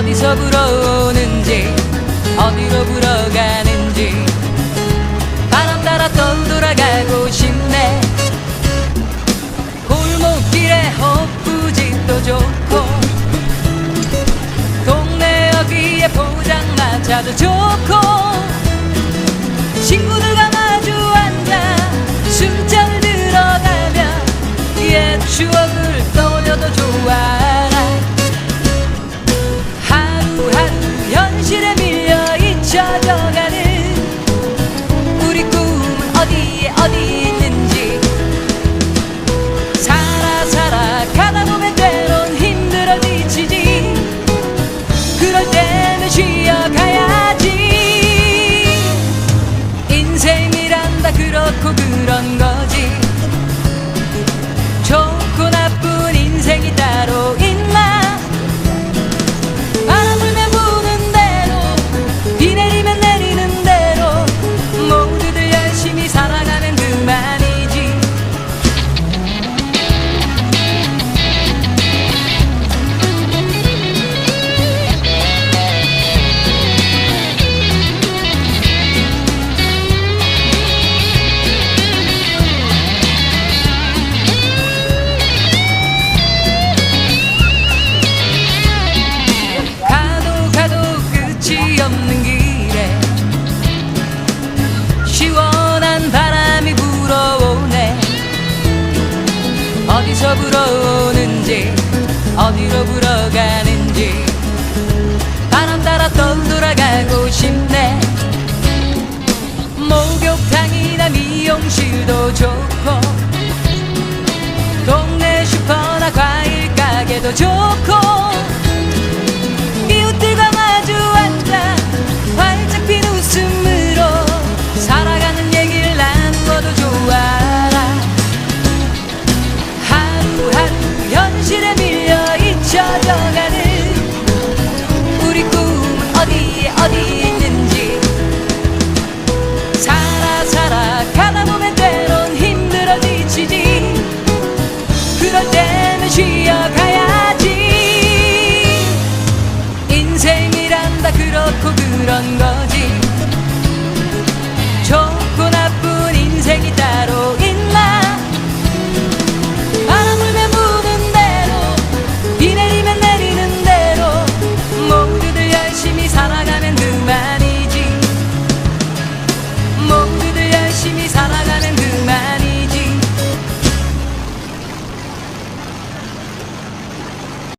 어디서 불어오는지 어디로 불어가는지. 바람 따라 떠돌아가고 싶네. 골목길에 헛부짓도 좋고 동네 여기에 포장마차도 좋고 친구들과 마주 앉아 숨장을 들어가며 옛 추억을 떠올려도 좋아 어디서 불어오는지 어디로 불어가는지. 바람 따라 떠돌아가고 싶네. 목욕탕이나 미용실도 좋고 동네 슈퍼나 과일 가게도 좋고 젖어가는 우리 꿈은 어디에 어디에 있는지. 살아 살아 가다 보면 때론 힘들어지지. 그럴 때는 쉬어가야지. 인생이란 다 그렇고 그런 거지